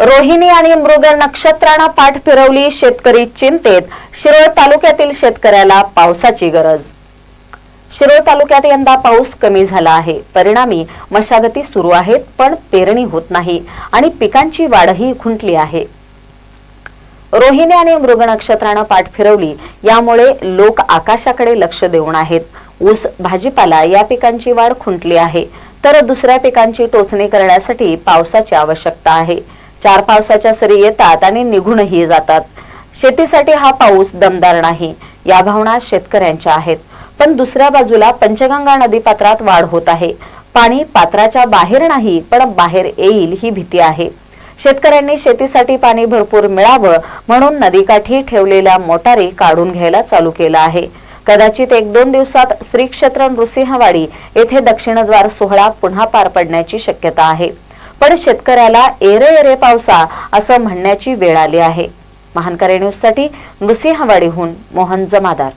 रोहिणी आणि मृग नक्षत्रानं पाठ फिरवली शेतकरी चिंतेत. शिरोळ तालुक्यातील शेतकऱ्याला पावसाची गरज. शिरोळ तालुक्यात यंदा पाऊस कमी झाला आहे. परिणामी मशागती सुरू आहेत पण पेरणी होत नाही आणि पिकांची वाढही खुंटली आहे. रोहिणी आणि मृग नक्षत्रानं पाठ फिरवली यामुळे लोक आकाशाकडे लक्ष देऊन आहेत. ऊस भाजीपाला या पिकांची वाढ खुंटली आहे. तर दुसऱ्या पिकांची टोचणी करण्यासाठी पावसाची आवश्यकता आहे. चार पावसाच्या सरी येतात आणि निघूनही जातात. शेतीसाठी हा पाऊस दमदार नाही या भावना शेतकऱ्यांच्या आहेत. पण दुसऱ्या बाजूला पंचगंगा नदी पात्रात वाढ होत आहे. पाणी पात्राच्या बाहेर नाही पण बाहेर येईल ही भीती आहे. शेतकऱ्यांनी शेतीसाठी पाणी भरपूर मिळावं म्हणून नदीकाठी ठेवलेल्या मोटारी काढून घ्यायला चालू केलं आहे. कदाचित एक दोन दिवसात श्री क्षेत्र नृसिंहवाडी येथे दक्षिणद्वार सोहळा पुन्हा पार पडण्याची शक्यता आहे. पण शेतकऱ्याला एरे एरे पावसा असं म्हणण्याची वेळ आली आहे. महानकरे न्यूजसाठी नृसिंहवाडीहून मोहन जमादार.